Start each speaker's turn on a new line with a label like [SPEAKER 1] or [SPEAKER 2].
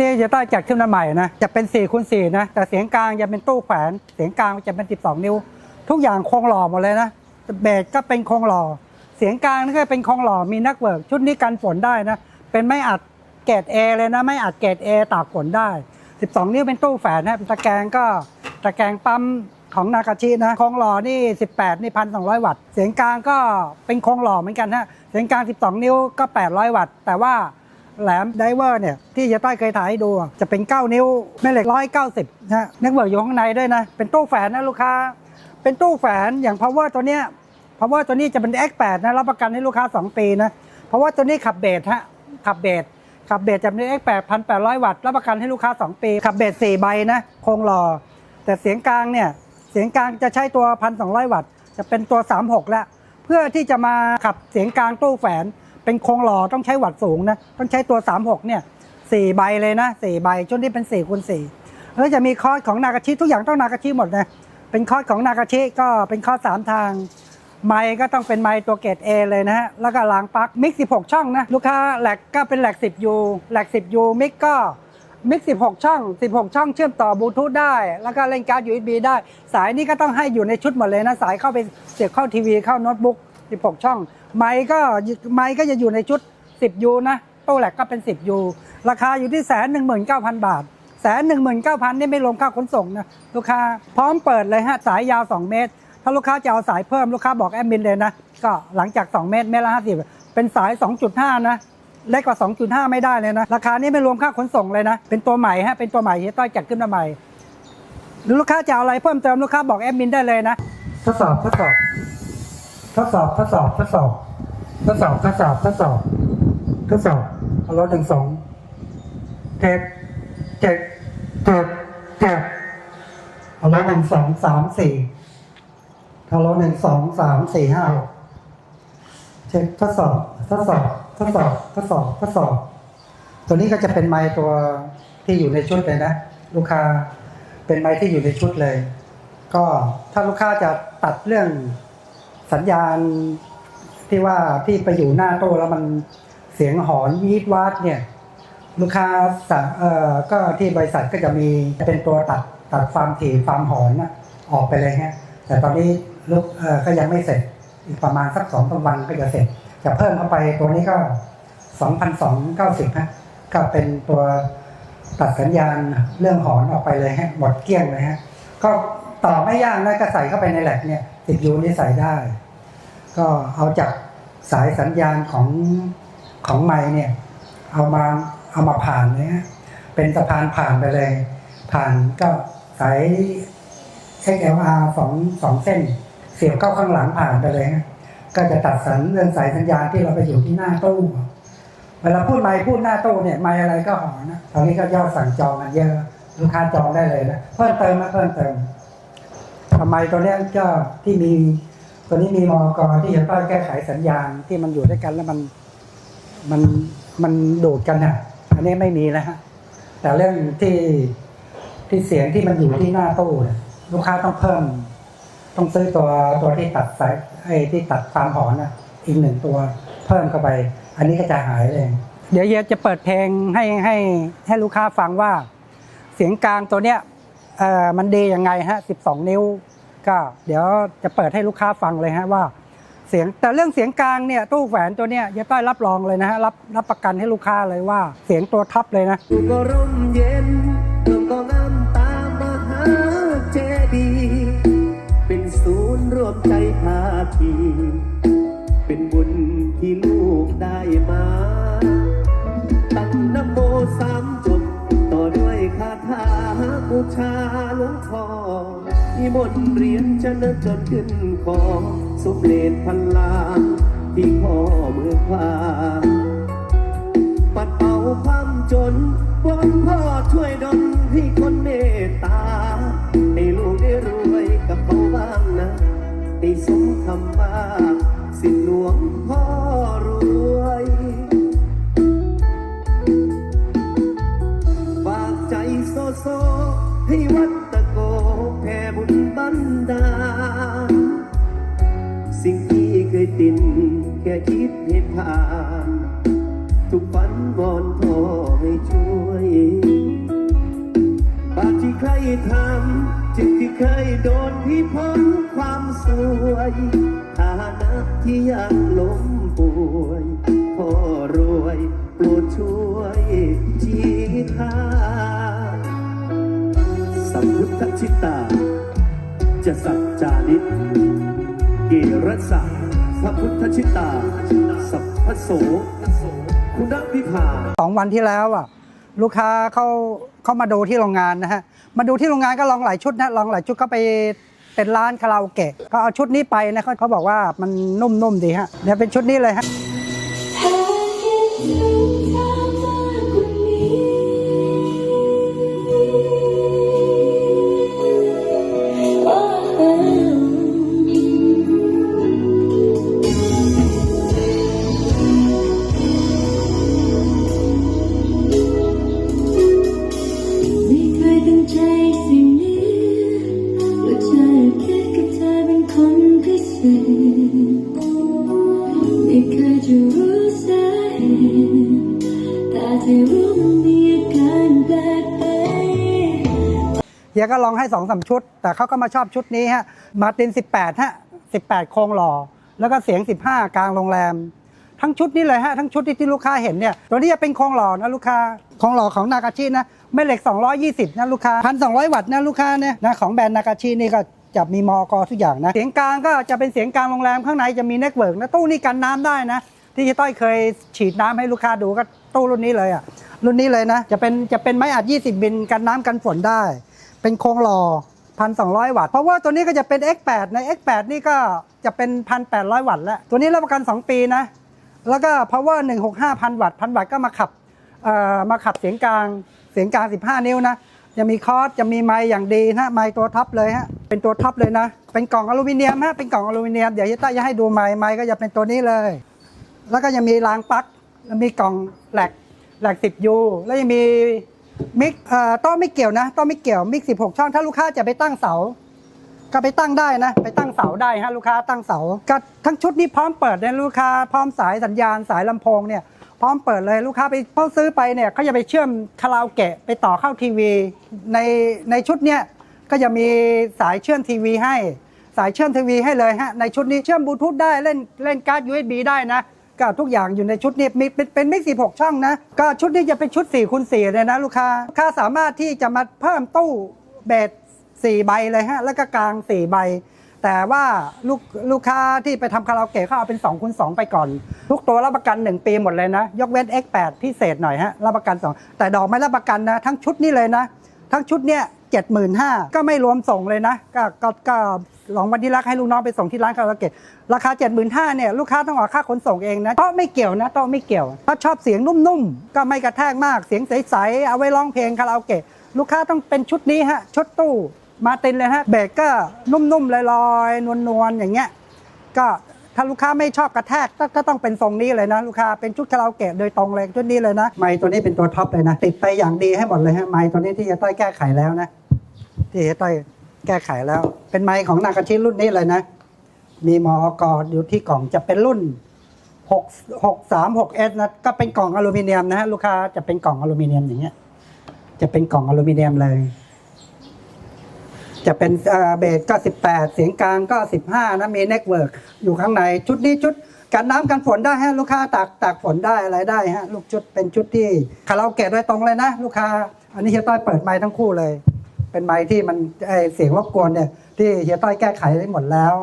[SPEAKER 1] นี้จะต้องจัดขึ้นมาใหม่นะ จะเป็น4คูณ4นะ แต่เสียงกลางจะเป็นตู้แขวน เสียงกลางจะเป็น 12 นิ้ว ทุกอย่างโครงหล่อหมดเลยนะ เบสก็เป็นโครงหล่อ เสียงกลางก็เป็นโครงหล่อ มีนักเวิร์กชุดนี้กันฝนได้นะ เป็นไม่อัดเกรด A เลยนะ ไม่อัดเกรด A ตากฝนได้ 12 นิ้วเป็นตู้แฝดนะตะแกรงก็ตะแกรงปั๊มของนากาชินะคงหล่อนี่ 18 นี่พันสองวัตต์ เสียงกลางก็เป็นคงหล่อเหมือนกันฮะ เสียงกลาง 12 นิ้วก็ 800 วัตต์ แต่ว่า แหลมไดเวอร์เนี่ยที่จะต้อยเคยถ่ายให้ดูจะเป็น 9 นิ้วแม่เหล็ก 190นะนักเบิร์กอยู่ข้างในด้วยนะ เป็นตู้แฝนนะลูกค้า เป็นตู้แฝนอย่าง power ตัวเนี้ย power ตัวนี้จะเป็น X8 นะรับประกันให้ลูกค้า 2 ปีนะเพราะว่าตัวนี้ขับเบสฮะขับเบสขับเบสจะเป็น X8 1,800 วัตต์รับประกันให้ลูกค้า 2 ปี ขับเบส4ใบนะโครงหล่อแต่เสียงกลางเนี่ยเสียงกลางจะใช้ตัว 1,200 วัตต์จะเป็นตัว 36 แล้ว เพื่อที่จะมาขับเสียงกลางตู้แฝน เป็นโครงหล่อต้องใช้วัตต์สูงนะต้องใช้ตัว 36 เนี่ยสี่ใบเลยนะสี่ใบชุดนี้เป็น4คูณ4แล้วจะมีคอร์สของนากาชิทุกอย่างต้องนากาชิหมดนะเป็นคอร์สของนากาชิก็เป็นคอร์สสามทางไมค์ก็ต้องเป็นไมค์ตัวเกรด A เลยนะฮะ แล้วก็รางปลั๊กมิก 16 ช่องนะ ลูกค้าแหลกก็เป็นแหลก 10U แหลก 10U มิกก็มิก 16 ช่อง 16 ช่องเชื่อมต่อบลูทูธได้ แล้วก็เล่นการ์ด USB ได้ สายนี้ก็ต้องให้อยู่ในชุดหมดเลยนะ สายเข้าไปเสียบเข้าทีวีเข้าโน้ตบุ๊ก 16 ช่อง ไมค์ก็ไมค์ก็จะอยู่ในชุด 10U นะตู้แหลกก็เป็น 10U ราคาอยู่ที่แสนหนึ่งหมื่นเก้าพันบาทแสนหนึ่งหมื่นเก้าพันนี่ไม่รวมค่าขนส่งนะลูกค้าพร้อมเปิดเลยฮะสายยาว 2 เมตร ถ้าลูกค้าจะเอาสายเพิ่มลูกค้าบอกแอดมินเลยนะก็หลังจาก 2 เมตรเมตรละ50เป็นสาย 2.5 นะเล็กกว่า 2.5 ไม่ได้เลยนะ ราคานี้ไม่รวมค่าขนส่งเลยนะ เป็นตัวใหม่ฮะ เป็นตัวใหม่ที่ต้อยจัดขึ้นมาใหม่ หรือลูกค้าจะเอาอะไรเพิ่มเติมลูกค้าบอกแอดมินได้เลยนะ ทดสอบ ทดสอบ ทดสอบทดสอบทดสอบทดสอบทดสอบทดสอบทดสอบเอารถหนึ่งสองเทคเจ็ดเจ็ดเจ็ดเอารถหนึ่งสองสามสี่เอารถหนึ่งสองสามสี่ห้าเช็คทดสอบทดสอบทดสอบทดสอบทดสอบ ตัวนี้ก็จะเป็นไม้ตัวที่อยู่ในชุดเลยนะ ลูกค้าเป็นไม้ที่อยู่ในชุดเลย ก็ถ้าลูกค้าจะตัดเรื่อง สัญญาณที่ว่าที่ไปอยู่หน้าโตู้แล้วมันเสียงหอนวีดวาดเนี่ยลูกค้าสั่งเอ่อก็ที่บริษัทก็จะมีเป็นตัวตัดตัดความถี่ความหอนนะออกไปเลยฮะแต่ตอนนี้ลูกเอ่อก็ยังไม่เสร็จอีกประมาณสักสองสาวันก็จะเสร็จ จะเพิ่มเข้าไปตัวนี้ก็สองพันสองเก้าสิบฮะก็เป็นตัวตัดสัญญาณเรื่องหอนออกไปเลยฮะหมดเกลี้ยงเลยฮะก็ ต่อไม่ยากนะก็ใส่เข้าไปในแหลกเนี่ยติดยูนี่ใส่ได้ ก็เอาจากสายสัญญาณของของไม้เนี่ยเอามาเอามาผ่านเนี่ยเป็นสะพานผ่านไปเลย ผ่านก็สาย XLR สองสองเส้น เสียบเข้าข้างหลังผ่านไปเลย ก็จะตัดสัญเรื่องสายสัญญาณที่เราไปอยู่ที่หน้าตู้เวลาพูดไมค์พูดหน้าตู้เนี่ยไมค์อะไรก็หอนะตอนนี้ก็ยอดสั่งจองกันเยอะลูกค้าจองได้เลยนะเพิ่มเติมมาเพิ่มเติม ทำไมตัวนี้ก็ที่มีตัวนี้มีมอกที่จะต้องแก้ไขสัญญาณที่มันอยู่ด้วยกันแล้วมันมันมันโดดกันฮะอันนี้ไม่มีแล้วฮะแต่เรื่องที่ที่เสียงที่มันอยู่ที่หน้าตู้เนี่ยลูกค้าต้องเพิ่ม ต้องซื้อตัวตัวที่ตัดสายไอ้ที่ตัดความหอนนะอีกหนึ่งตัวเพิ่มเข้าไป อันนี้ก็จะหายเลย เดี๋ยวเยจะเปิดเพลงให้ให้ให้ลูกค้าฟังว่า เสียงกลางตัวเนี้ยเอ่อมันดียังไงฮะ 12 นิ้ว ก็เดี๋ยวจะเปิดให้ลูกค้าฟังเลยฮะว่า เสียงแต่เรื่องเสียงกลางเนี่ยตู้แหวนตัวเนี้ยเฮียต้อยรับรองเลยนะฮะรับรับประกันให้ลูกค้าเลยว่า เสียงตัวท็อปเลยนะ
[SPEAKER 2] ก็ร่มเย็นลมก็งามตามมหาเจดีเป็นศูนย์รวมใจภาคีเป็นบุญที่ลูกได้มาตั้งนโมสามจบต่อด้วยคาถาบูชาหลวงพ่อ มีมนเรียนจะเลิกจนขึ้นคอสมเลนพันลานที่ข้อเมือขวาปัดเป่าความจนวอนพ่อช่วยดลให้คนเมตตา ให้ลูกได้รวยกับเขาบ้างนะให้สมคำว่าสิทธิหลวงพ่อรวยฝากใจโซโซให้วัด ค่คิดให้ผ่านทุกฝันวอนขอให้ช่วยยทำจิตที่เคยโดนพี่พ้นความสวยฐานะที่ยังล้มป่วยพ่อรวยโปรดช่วยชี้ทางสัมพุทธชิตา จะสัจจานิตกิรสะ พระพุทธชิตา สัพพโส คุณวิภา
[SPEAKER 1] สองวันที่แล้วอะลูกค้าเขาเขามาดูที่โรงงานนะฮะ มาดูที่โรงงานก็ลองหลายชุดนะลองหลายชุดก็ไปเป็นร้านคาราโอเกะก็เอาชุดนี้ไปนะเขาเขาบอกว่ามันนุ่มๆดีฮะเดี๋ยวเป็นชุดนี้เลยฮะ ฮียก็ลองให้สองสามชุด แต่เขาก็มาชอบชุดนี้ฮะมาติน 18 ฮะ 18 โครงหล่อ แล้วก็เสียง 15 กลางโรงแรม ทั้งชุดนี้เลยฮะ ทั้งชุดที่ที่ลูกค้าเห็นเนี่ย ตัวนี้จะเป็นโครงหล่อนะลูกค้าโครงหล่อของนากาชินะแม่เหล็ก 220 นะลูกค้า 1,200 วัตต์นะลูกค้าเนี่ยนะของแบรนด์นากาชินี่ก็จะมีมอกทุกอย่างนะ เสียงกลางก็จะเป็นเสียงกลางโรงแรมข้างในจะมีเน็ตเวิร์กนะตู้นี้กันน้ำได้นะ ที่จ๊ต้อยเคยฉีดน้ำให้ลูกค้าดูก็ตู้รุ่นนี้เลยอะรุ่นนี้เลยนะ จะเป็นจะเป็นไม้อัด 20 บินกันน้ำกันฝนได้ เป็นโครงหล่อ1,200 วัตต์ เพราะว่าตัวนี้ก็จะเป็น X8 ใน X8 นี่ก็จะเป็น 1,800 วัตต์แล้ว ตัวนี้รับประกัน 2 ปีนะ แล้วก็ power 165,000วัตต์1,000วัตต์ก็มาขับเอ่อมาขับเสียงกลาง เสียงกลาง 15 นิ้วนะ จะมีคอร์สจะมีไมค์อย่างดีนะไมค์ตัวท็อปเลยฮะ เป็นตัวท็อปเลยนะ เป็นกล่องอลูมิเนียมฮะ เป็นกล่องอลูมิเนียม เดี๋ยวจะต้าจะให้ดูไมค์ไมค์ก็จะเป็นตัวนี้เลย แล้วก็ยังมีรางปลั๊ก มีกล่องแหลกแหลก 10U แล้วยังมี มิกเอ่อต้องไม่เกี่ยวนะ ต้องไม่เกี่ยวมิก16ช่อง ถ้าลูกค้าจะไปตั้งเสา ก็ไปตั้งได้นะ ไปตั้งเสาได้ฮะลูกค้าตั้งเสาก็ทั้งชุดนี้พร้อมเปิดเลยลูกค้าพร้อมสายสัญญาณสายลำโพงเนี่ยพร้อมเปิดเลยลูกค้าไปเขาซื้อไปเนี่ยเขาจะไปเชื่อมคาราโอเกะไปต่อเข้าทีวี ในในชุดเนี้ยก็จะมีสายเชื่อมทีวีให้ สายเชื่อมทีวีให้เลยฮะในชุดนี้เชื่อมบลูทูธได้เล่นเล่นการ์ด USB ได้นะ ก็ทุกอย่างอยู่ในชุดนี้มีเป็นเป็นมิกสิบหกช่องนะ ก็ชุดนี้จะเป็นชุด4คูณ4เลยนะลูกค้าลูกค้าสามารถที่จะมาเพิ่มตู้เบสสี่ใบเลยฮะ แล้วก็กลางสี่ใบ แต่ว่าลูกลูกค้าที่ไปทำคาราโอเกะเขาเอาเป็น2คูณ2ไปก่อน ทุกตัวรับประกัน 1 ปีหมดเลยนะ ยกเว้น X8 พิเศษหน่อยฮะรับประกัน 2 แต่ดอกไม่รับประกันนะ ทั้งชุดนี้เลยนะ ทั้งชุดเนี้ย เจ็ดหมื่นห้าก็ไม่รวมส่งเลยนะ ก็ก็ก็ลองวันที่รักให้ลูกน้องไปส่งที่ร้านคาราโอเกะราคา 7 5 0 0 0เนี่ยลูกค้าต้องออกค่าขนส่งเองนะโต๊ะไม่เกี่ยวนะโต๊ะไม่เกี่ยวถ้าชอบเสียงนุ่มๆ ก็ไม่กระแทกมากเสียงใสๆ เอาไว้ร้องเพลงคาราโอเกะลูกค้าต้องเป็นชุดนี้ฮะ ชุดตู้มาตินเลยฮะเบรกก็นุ่มๆลอยๆนวลๆอย่างเงี้ยก็ถ้าลูกค้าไม่ชอบกระแทกก็ต้องเป็นทรงนี้เลยนะ ลูกค้าเป็นชุดคาราโอเกะโดยตรงเลยชุดนี้เลยนะไมค์ตัวนี้เป็นตัวท็อปเลยนะติดไปอย่างดีให้หมดเลยฮะไมค์ตัวนี้ที่จะต้อยแก้ไขแล้วนะ ที่จะต้อยแก้ไขแล้ว เป็นไมค์ของนากาชิรุ่นนี้เลยนะ มีมอกอยู่ที่กล่องจะเป็นรุ่น6 6 3 6 S นะก็เป็นกล่องอลูมิเนียมนะฮะลูกค้าจะเป็นกล่องอลูมิเนียมอย่างเงี้ย จะเป็นกล่องอลูมิเนียมเลย จะเป็นเบสก็ 18 เสียงกลางก็ 15 นะมีเน็ตเวิร์กอยู่ข้างใน ชุดนี้ชุดกันน้ำกันฝนได้ฮะลูกค้าตากตากฝนได้อะไรได้ฮะลูกชุดเป็นชุดที่คาราโอเกะโดยตรงเลยนะ ลูกค้า อันนี้เฮียต้อยเปิดไมค์ทั้งคู่เลย เป็นไม้ที่มันไอเสียงรบกวนเนี่ยที่เฮียต้อยแก้ไขได้หมดแล้ว